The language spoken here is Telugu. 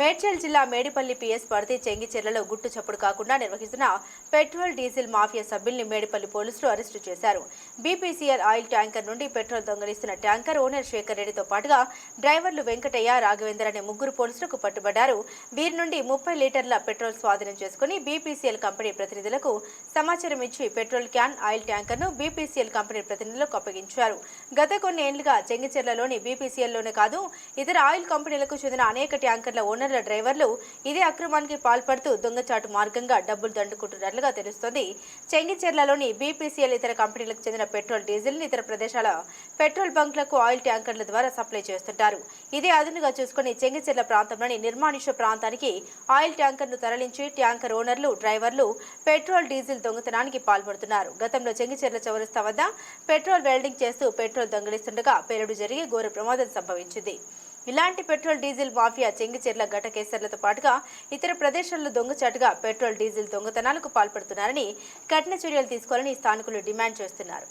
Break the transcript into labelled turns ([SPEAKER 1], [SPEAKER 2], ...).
[SPEAKER 1] మేడ్చల్ జిల్లా మేడిపల్లి పిఎస్ పరిధి చెంగిచెర్లలో గుట్టు చప్పుడు కాకుండా నిర్వహిస్తున్న పెట్రోల్ డీజిల్ మాఫియా సభ్యుల్ని మేడిపల్లి పోలీసులు అరెస్టు చేశారు. బీపీసీఎల్ ఆయిల్ ట్యాంకర్ నుండి పెట్రోల్ దొంగలిస్తున్న ట్యాంకర్ ఓనర్ శేఖర్ రెడ్డితో పాటుగా డ్రైవర్లు వెంకటయ్య రాఘవేందర్ అనే ముగ్గురు పోలీసులకు పట్టుబడ్డారు. వీరి నుండి ముప్పై లీటర్ల పెట్రోల్ స్వాధీనం చేసుకుని బీపీసీఎల్ కంపెనీ ప్రతినిధులకు సమాచారం ఇచ్చి పెట్రోల్ క్యాన్ ఆయిల్ ట్యాంకర్ను బీపీసీఎల్ కంపెనీ ప్రతినిధులకు అప్పగించారు. గత కొన్ని ఏళ్ళుగా చెంగిచెర్లలోని బీపీసీఎల్లోనే కాదు ఇతర ఆయిల్ కంపెనీలకు చెందిన అనేక ట్యాంకర్ల ఓనర్ల డ్రైవర్లు ఇదే అక్రమానికి పాల్పడుతూ దొంగచాటు మార్గంగా డబ్బులు దండుకుంటున్నట్లుగా తెలుస్తోంది. చెంగిచెర్లలోని బీపీసీఎల్ ఇతర కంపెనీలకు చెందిన పెట్రోల్ డీజిల్ ఇతర ప్రదేశాల పెట్రోల్ బంక్లకు ఆయిల్ ట్యాంకర్ల ద్వారా సప్లై చేస్తుంటారు. ఇదే అదునుగా చూసుకుని చెంగిచెర్ల ప్రాంతంలోని నిర్మానుష్య ప్రాంతానికి ఆయిల్ ట్యాంకర్ను తరలించి ట్యాంకర్ ఓనర్లు డ్రైవర్లు పెట్రోల్ డీజిల్ దొంగతనానికి పాల్పడుతున్నారు. గతంలో చెంగిచెర్ల చౌరస్తా వద్ద పెట్రోల్ వెల్డింగ్ చేస్తూ పెట్రోల్ దొంగిలిస్తుండగా పేలుడు జరిగి ఘోర ప్రమాదం సంభవించింది. ఇలాంటి పెట్రోల్ డీజిల్ మాఫియా చెంగిచెర్ల ఘట కేసర్లతో పాటుగా ఇతర ప్రదేశాల్లో దొంగచాటుగా పెట్రోల్ డీజిల్ దొంగతనాలకు పాల్పడుతున్నారని కఠిన చర్యలు తీసుకోవాలని స్థానికులు డిమాండ్ చేస్తున్నారు.